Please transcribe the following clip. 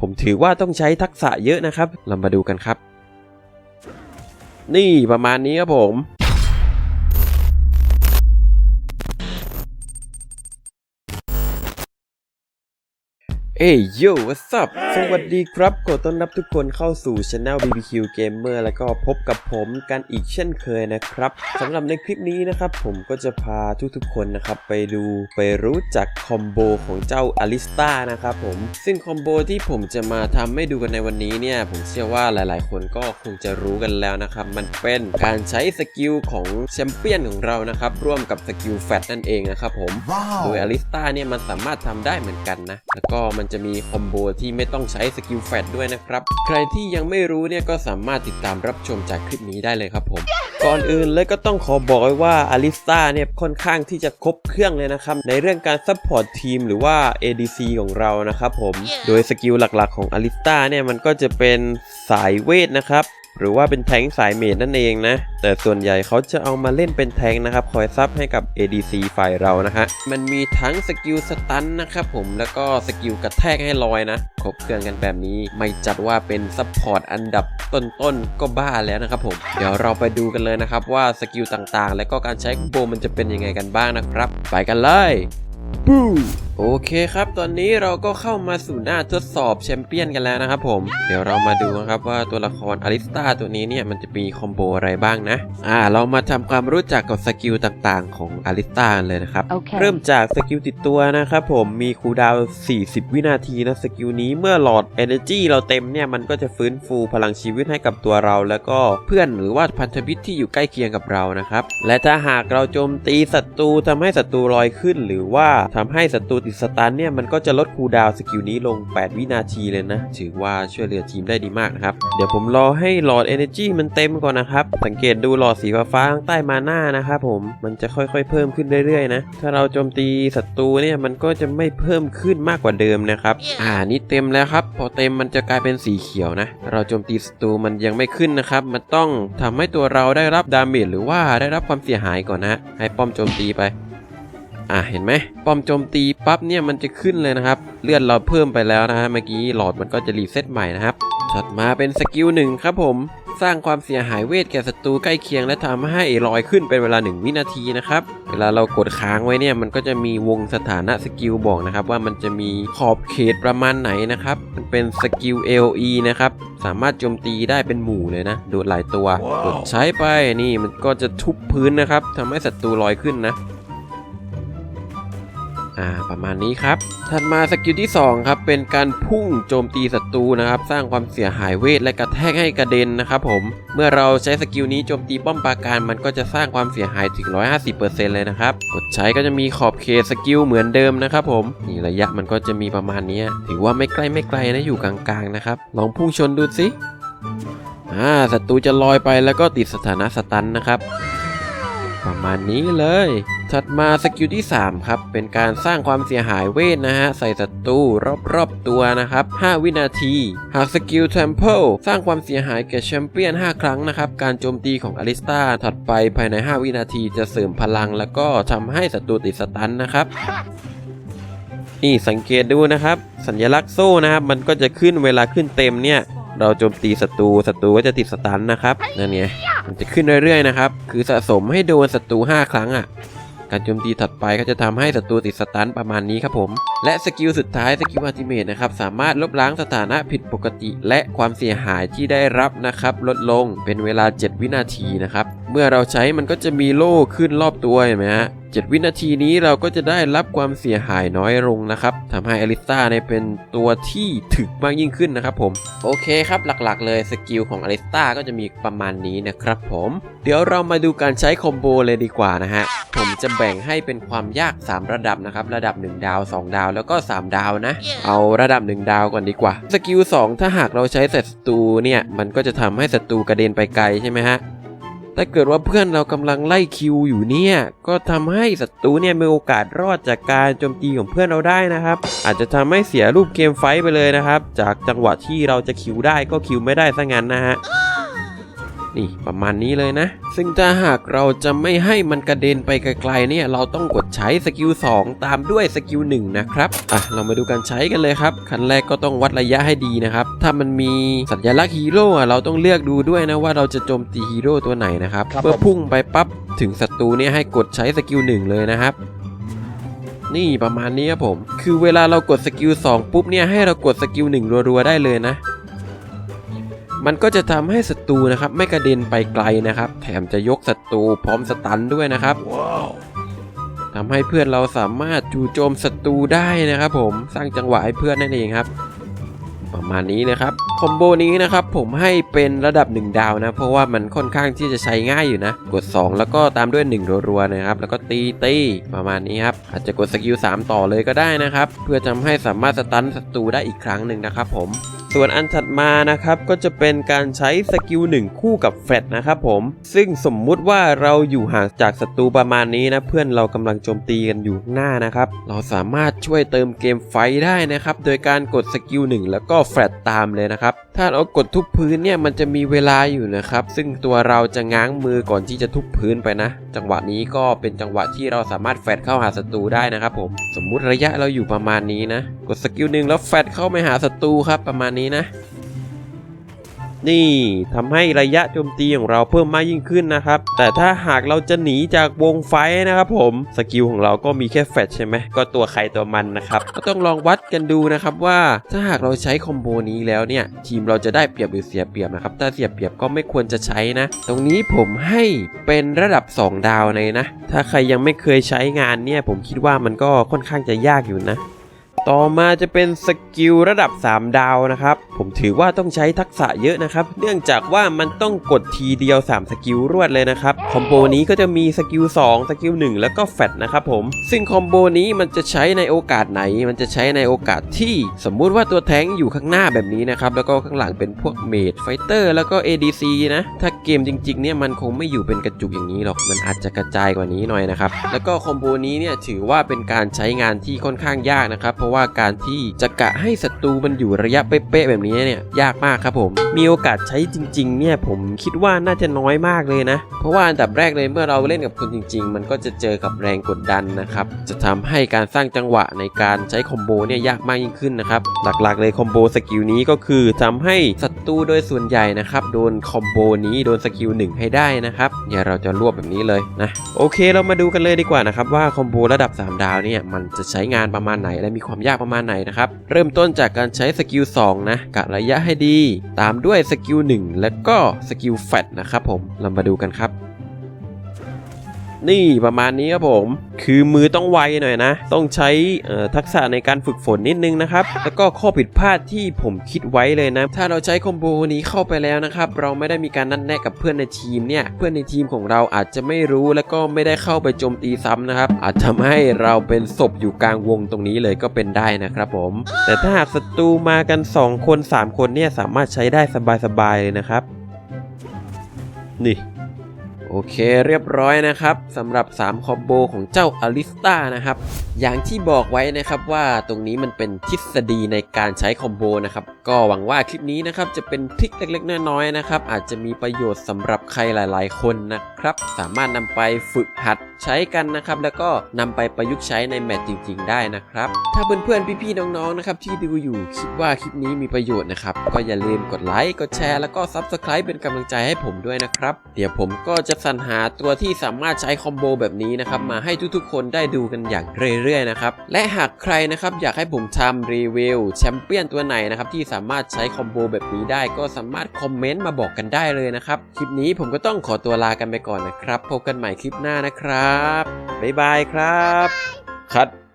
ผมถือว่าต้องใช้ทักษะเยอะนะครับ เรามาดูกันครับ นี่ประมาณนี้ครับผม เอ้ยโย่ what's up สวัสดีครับ ขอต้อนรับทุกคนเข้าสู่ Channel BBQ Gamer แล้วก็พบกับผมกันอีกเช่นเคยนะครับสำหรับในคลิปนี้นะครับ ผมก็จะพาทุกๆคนนะครับ ไปดูไปรู้จักคอมโบของเจ้าอลิสตานะครับผม ซึ่งคอมโบที่ผมจะมาทำให้ดูกันในวันนี้เนี่ย ผมเชื่อว่าหลายๆ คนก็คงจะรู้กันแล้วนะครับ มันเป็นการใช้สกิลของแชมเปี้ยนของเรานะครับ ร่วมกับสกิลแฟตนั่นเองนะครับผมโดยอลิสตาเนี่ยมันสามารถทำได้เหมือนกันนะ แล้วก็มันจะมีคอมโบที่ไม่ต้องใช้สกิลแฟตด้วยนะครับ ใครที่ยังไม่รู้เนี่ยก็สามารถติดตามรับชมจากคลิปนี้ได้เลยครับผมก่อนอื่นเลยก็ต้องขอบอกไว้ว่าอลิสตาเนี่ยค่อนข้างที่จะครบเครื่องเลยนะครับ ในเรื่องการซัพพอร์ตทีมหรือว่า ADC ของเรานะครับผม โดยสกิลหลักๆของอลิสตาเนี่ยมันก็จะเป็นสายเวทนะครับ หรือว่าเป็นแทงสายเมดนั่นเองนะ แต่ส่วนใหญ่เขาจะเอามาเล่นเป็นแทงนะครับ คอยซับให้กับ ADC ฝ่ายเรานะฮะ มันมีทั้งสกิลสตันนะครับผม แล้วก็สกิลกระแทกให้ลอยนะ ครบเครื่องกันแบบนี้ไม่จัดว่าเป็นซัพพอร์ตอันดับต้นๆ ก็บ้าแล้วนะครับผม เดี๋ยวเราไปดูกันเลยนะครับว่าสกิลต่างๆ และก็การใช้คอมโบมันจะเป็นยังไงกันบ้างนะครับ ไปกันเลยบู โอเคครับ ตอนนี้เราก็เข้ามาสู่หน้าทดสอบแชมเปี้ยนกันแล้วนะครับผม เดี๋ยวเรามาดูนะครับว่าตัวละครอลิสตาตัวนี้เนี่ยมันจะมีคอมโบอะไรบ้างนะ อ่า เรามาทำความรู้จักกับสกิลต่างๆ ของอลิสตากันเลยนะครับโอเคเริ่มจากสกิลติดตัวนะครับผมมีคูลดาวน์40 วินาทีนะสกิลนี้เมื่อหลอด Energy เราเต็มเนี่ยมันก็จะฟื้นฟูพลังชีวิตให้กับตัวเรา แล้วก็เพื่อนหรือว่าพันธมิตรที่อยู่ใกล้เคียงกับเรานะครับ และถ้าหากเราโจมตีศัตรูทำให้ศัตรูลอยขึ้น หรือว่าทำให้ศัตรูติดสตันเนี่ยมันก็จะลดคูลดาวน์สกิลนี้ลง 8 วินาทีเลยนะ ถือว่าช่วยเหลือทีมได้ดีมากนะครับ เดี๋ยวผมรอให้หลอด Energy มันเต็มก่อนนะครับ สังเกตดูหลอดสีฟ้าๆข้างใต้มาหน้านะครับผมมันจะค่อยๆ เพิ่มขึ้นเรื่อยๆนะ ถ้าเราโจมตีศัตรูเนี่ยมันก็จะไม่เพิ่มขึ้นมากกว่าเดิมนะครับ อ่านี่เต็มแล้วครับ พอเต็มมันจะกลายเป็นสีเขียวนะ เราโจมตีศัตรูมันยังไม่ขึ้นนะครับ มันต้องทำให้ตัวเราได้รับดาเมจหรือว่าได้รับความเสียหายก่อนนะ ให้ป้อมโจมตีไป อะเห็นไหมป้อมโจมตีปั๊บเนี่ยมันจะขึ้นเลยนะครับ เลือดเราเพิ่มไปแล้วนะฮะเมื่อกี้หลอดมันก็จะรีเซ็ตใหม่นะครับถัดมาเป็นสกิลหนึ่งครับผมสร้างความเสียหายเวทแก่ศัตรูใกล้เคียงและทำให้ลอยขึ้นเป็นเวลา 1 วินาทีนะครับ เวลาเรากดค้างไว้เนี่ยมันก็จะมีวงสถานะสกิลบอกนะครับ ว่ามันจะมีขอบเขตประมาณไหนนะครับ มันเป็นสกิล LE นะครับ สามารถโจมตีได้เป็นหมู่เลยนะ โดดหลายตัวกดใช้ไปนี่มันก็จะทุบพื้นนะครับทำให้ศัตรูลอยขึ้นนะ อ่าประมาณนี้ครับ ถัดมาสกิลที่ 2 ครับ เป็นการพุ่งโจมตีศัตรูนะครับ สร้างความเสียหายเวทและกระแทกให้กระเด็นนะครับผม เมื่อเราใช้สกิลนี้โจมตีป้อมปราการ มันก็จะสร้างความเสียหายถึง 150%เลยนะครับ กดใช้ก็จะมีขอบเขตสกิลเหมือนเดิมนะครับผม นี่ระยะมันก็จะมีประมาณนี้ ถือว่าไม่ใกล้ไม่ไกลนะอยู่กลางๆนะครับ ลองพุ่งชนดูสิอ่าศัตรูจะลอยไปแล้วก็ติดสถานะสตันนะครับ ประมาณนี้เลย ถัดมาสกิลที่ 3 ครับ เป็นการสร้างความเสียหายเวทนะฮะ ใส่ศัตรูรอบๆตัวนะครับ 5 วินาที หากสกิล Temple สร้างความเสียหายแก่แชมเปี้ยน 5 ครั้งนะครับ การโจมตีของอลิสตาถัดไปภายใน 5 วินาทีจะเสริมพลัง แล้วก็ทำให้ศัตรูติดสตันนะครับนี่สังเกตดูนะครับ สัญลักษณ์โซ่นะครับ มันก็จะขึ้นเวลาขึ้นเต็มเนี่ย เราโจมตีศัตรูศัตรูก็จะติดสตันนะครับนั่นไงมันจะขึ้นเรื่อยๆนะครับ คือสะสมให้โดนศัตรู5 ครั้งอะ การโจมตีถัดไปก็จะทำให้ศัตรูติดสตันประมาณนี้ครับผม และสกิลสุดท้ายสกิลอัลติเมทนะครับสามารถลบล้างสถานะผิดปกติ และความเสียหายที่ได้รับนะครับลดลงเป็นเวลา 7 วินาทีนะครับ มื่อเราใช้มันก็จะมีโล่ขึ้นรอบตัวเห็นไหมฮะ7วินาทีนี้เราก็จะได้รับความเสียหายน้อยลงนะครับทำให้อลิสตาเนี่ยเป็นตัวที่ถึกมากยิ่งขึ้นนะครับผมโอเคครับหลักๆ เลยสกิลของอลิสตาก็จะมีประมาณนี้นะครับผมเดี๋ยวเรามาดูการใช้คอมโบเลยดีกว่านะฮะผมจะแบ่งให้เป็นความยาก 3 ระดับนะครับระดับ 1 ดาว 2 ดาว แล้วก็ 3 ดาวนะ เอาระดับ 1 ดาวก่อนดีกว่าสกิล2ถ้าหากเราใช้ใส่ศัตรูเนี่ยมันก็จะทำให้ศัตรูกระเด็นไปไกลใช่ไหมฮะ ถ้าเกิดว่าเพื่อนเรากำลังไล่คิวอยู่เนี่ย ก็ทำให้ศัตรูเนี่ยมีโอกาสรอดจากการโจมตีของเพื่อนเราได้นะครับ อาจจะทำให้เสียรูปเกมไฟท์ไปเลยนะครับ จากจังหวะที่เราจะคิวได้ก็คิวไม่ได้ซะงั้นนะฮะ นี่ประมาณนี้เลยนะ ซึ่งถ้าหากเราจะไม่ให้มันกระเด็นไปไกลๆเนี่ยเราต้องกดใช้สกิล2ตามด้วยสกิล1นะครับอะเรามาดูการใช้กันเลยครับขั้นแรกก็ต้องวัดระยะให้ดีนะครับถ้ามันมีสัญลักษณ์ฮีโร่อะเราต้องเลือกดูด้วยนะว่าเราจะโจมตีฮีโร่ตัวไหนนะครับครับเพื่อผมพุ่งไปปั๊บถึงศัตรูเนี่ยให้กดใช้สกิล1เลยนะครับนี่ประมาณนี้ครับผม คือเวลาเรากดสกิล2ปุ๊บเนี่ยให้เรากดสกิล1รัวๆได้เลยนะ มันก็จะทำให้ศัตรูนะครับไม่กระเด็นไปไกลนะครับ แถมจะยกศัตรูพร้อมสตันด้วยนะครับทำให้เพื่อนเราสามารถจู่โจมศัตรูได้นะครับ ผมสร้างจังหวะให้เพื่อนนั่นเองครับประมาณนี้นะครับคอมโบนี้นะครับผมให้เป็นระดับ 1 ดาวนะ เพราะว่ามันค่อนข้างที่จะใช้ง่ายอยู่นะ กด 2 แล้วก็ตามด้วย 1 รัวๆนะครับ แล้วก็ตีตีประมาณนี้ครับ อาจจะกดสกิล3ต่อเลยก็ได้นะครับ เพื่อทำให้สามารถสตันศัตรูได้อีกครั้งหนึ่งนะครับผม ส่วนอันถัดมานะครับก็จะเป็นการใช้สกิล1คู่กับแฟลตนะครับผม ซึ่งสมมุติว่าเราอยู่ห่างจากศัตรูประมาณนี้นะเพื่อนเรากำลังโจมตีกันอยู่หน้านะครับ เราสามารถช่วยเติมเกมไฟได้นะครับ โดยการกดสกิล1แล้วก็แฟลตตามเลยนะครับ ถ้าเรากดทุบพื้นเนี่ยมันจะมีเวลาอยู่นะครับ ซึ่งตัวเราจะง้างมือก่อนที่จะทุบพื้นไปนะ จังหวะนี้ก็เป็นจังหวะที่เราสามารถแฟดเข้าหาศัตรูได้นะครับผม สมมุติระยะเราอยู่ประมาณนี้นะ กดสกิลหนึ่งแล้วแฟดเข้าไปหาศัตรูครับประมาณนี้นะ นี่ทำให้ระยะโจมตีของเราเพิ่มมากยิ่งขึ้นนะครับ แต่ถ้าหากเราจะหนีจากวงไฟนะครับผมสกิลของเราก็มีแค่แฟดใช่ไหมก็ตัวใครตัวมันนะครับก็ต้องลองวัดกันดูนะครับว่าถ้าหากเราใช้คอมโบนี้แล้วเนี่ยทีมเราจะได้เปรียบหรือเสียเปรียบนะครับถ้าเสียเปรียบก็ไม่ควรจะใช้นะ ตรงนี้ผมให้เป็นระดับ 2 ดาวเลยนะ ถ้าใครยังไม่เคยใช้งานเนี่ยผมคิดว่ามันก็ค่อนข้างจะยากอยู่นะ ต่อมาจะเป็นสกิลระดับ 3 ดาวนะครับ ผมถือว่าต้องใช้ทักษะเยอะนะครับ เนื่องจากว่ามันต้องกดทีเดียว 3 สกิลรวดเลยนะครับ คอมโบนี้ก็จะมีสกิล2สกิล1แล้วก็แฟตนะครับผม ซึ่งคอมโบนี้มันจะใช้ในโอกาสไหน มันจะใช้ในโอกาสที่สมมุติว่าตัวแท้งอยู่ข้างหน้าแบบนี้นะครับ แล้วก็ข้างหลังเป็นพวกเมดไฟเตอร์แล้วก็ ADC นะ ถ้าเกมจริงๆเนี่ยมันคงไม่อยู่เป็นกระจุกอย่างนี้หรอก มันอาจจะกระจายกว่านี้หน่อยนะครับ แล้วก็คอมโบนี้เนี่ยถือว่าเป็นการใช้งานที่ค่อนข้างยากนะครับ เพราะว่าว่าการที่จะกะให้ศัตรูมันอยู่ระยะเป๊ะๆแบบนี้เนี่ยยากมากครับผม มีโอกาสใช้จริง ๆ เนี่ยผมคิดว่าน่าจะน้อยมากเลยนะ เพราะว่าอันดับแรกเลยเมื่อเราเล่นกับคนจริง ๆ มันก็จะเจอกับแรงกดดันนะครับจะทำให้การสร้างจังหวะในการใช้คอมโบเนี่ยยากมากยิ่งขึ้นนะครับหลักๆเลยคอมโบสกิลนี้ก็คือทำให้ศัตรูโดยส่วนใหญ่นะครับโดนคอมโบนี้โดนสกิลหนึ่งให้ได้นะครับเนี่ยเราจะรวบแบบนี้เลยนะโอเคเรามาดูกันเลยดีกว่านะครับว่าคอมโบระดับ 3 ดาวเนี่ยมันจะใช้งานประมาณไหนและมีความยากประมาณไหนนะครับ เริ่มต้นจากการใช้สกิล2นะกะระยะให้ดี ตามด้วยสกิล1แล้วก็สกิลแฟตนะครับผมเรามาดูกันครับ นี่ประมาณนี้ครับผม คือมือต้องไวหน่อยนะ ต้องใช้ทักษะในการฝึกฝนนิดนึงนะครับ แล้วก็ข้อผิดพลาดที่ผมคิดไว้เลยนะ ถ้าเราใช้คอมโบนี้เข้าไปแล้วนะครับ เราไม่ได้มีการนัดแนะกับเพื่อนในทีมเนี่ย เพื่อนในทีมของเราอาจจะไม่รู้แล้วก็ไม่ได้เข้าไปโจมตีซ้ำนะครับ อาจทำให้เราเป็นศพอยู่กลางวงตรงนี้เลยก็เป็นได้นะครับผม แต่ถ้าหากศัตรูมากัน 2 คน 3 คนเนี่ยสามารถใช้ได้สบายๆเลยนะครับ นี่ โอเคเรียบร้อยนะครับสำหรับ 3 คอมโบของเจ้าอลิสตานะครับ อย่างที่บอกไว้นะครับว่าตรงนี้มันเป็นทฤษฎีในการใช้คอมโบนะครับ ก็หวังว่าคลิปนี้นะครับจะเป็นทริคเล็กๆน้อยๆนะครับ อาจจะมีประโยชน์สำหรับใครหลายๆ คนนะครับ สามารถนำไปฝึกหัดใช้กันนะครับ แล้วก็นำไปประยุกต์ใช้ในแมตช์จริง ๆ ได้นะครับ ถ้าเพื่อนๆพี่ๆน้องๆนะครับที่ดูอยู่คิดว่าคลิปนี้มีประโยชน์นะครับก็อย่าลืมกดไลค์กดแชร์แล้วก็ Subscribe เป็นกำลังใจให้ผมด้วยนะครับ เดี๋ยวผมก็จะสรรหาตัวที่สามารถใช้คอมโบแบบนี้นะครับมาให้ทุกๆ คนได้ดูกันอย่างเรื่อยๆนะครับและหากใครนะครับอยากให้ผมทำรีวิวแชมเปี้ยนตัวไหนนะครับที่สามารถใช้คอมโบแบบนี้ได้ก็สามารถคอมเมนต์มาบอกกันได้เลยนะครับคลิปนี้ผมก็ต้องขอตัวลากันไปก่อนนะครับพบกันใหม่คลิปหน้านะครับบ๊ายบายครับคัด